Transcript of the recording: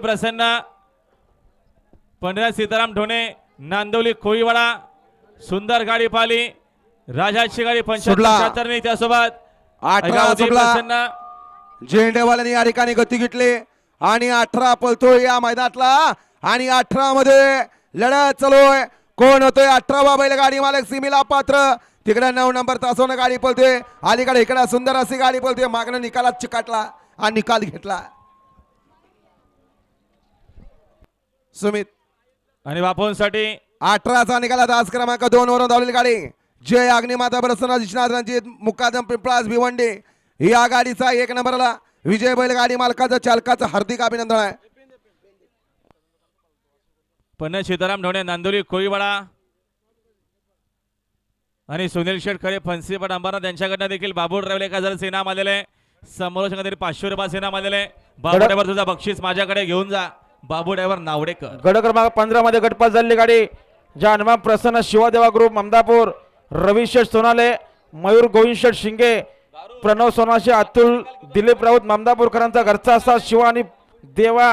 प्रसन्न. पंढरा सीताराम ढोणे नांदवली कोळीवाडा सुंदर गाडी पाली राजाची गाडी सुटला. पंच्याहत्तर त्यासोबत. अठरा झेंडेवाल्यांनी या ठिकाणी गती घेतली आणि अठरा पळतोय या मैदानातला आणि अठरा मध्ये लढत चालूय कोण होतोय अठरावा बैलगाडी मालक सिमीला पात्र. तिकडे नऊ नंबर तासवनं गाडी पळते. अलीकडे इकडे सुंदर अशी गाडी पळते. मागणं निकालात चिकाटला आणि निकाल घेतला. सुमित. आणि बापूंसाठी अठराचा निकाला दास क्रमांक दोन वरून धावलेली गाडी. जय अग्निमाता प्रसन्न दिशनाथ रणजित मुक्कादम पिंपळास भिवंडी. या गाडीचा एक नंबरला विजय बैल गाडी मालकाचं चालकाचं हार्दिक अभिनंदन आहे. पंडित सीताराम ढोणे नांदोली कोळीवाडा आणि सुनील शेठ खरे फन्सीपट अंबारा त्यांच्याकडनं देखील बाबू ड्रायव्हर एक हजार सेना आलेले. समोर तरी पाचशे रुपये सेना आलेले. आहे. बाबू गड- ड्रायव्हर तुझा बक्षीस माझ्याकडे घेऊन जा. बाबू ड्रायव्हर नावडेकर गड क्रमांक पंधरा मध्ये गटपास झालेली गाडी. जानमा प्रसन्न शिवादेवा ग्रुप ममदापूर रवी शेठ सोनाले मयूर गोविंद शेठ शिंगे प्रणव सोनाशे अतुल दिलीप राऊत ममदापूरकरांचा घरचा असा शिवा आणि देवा.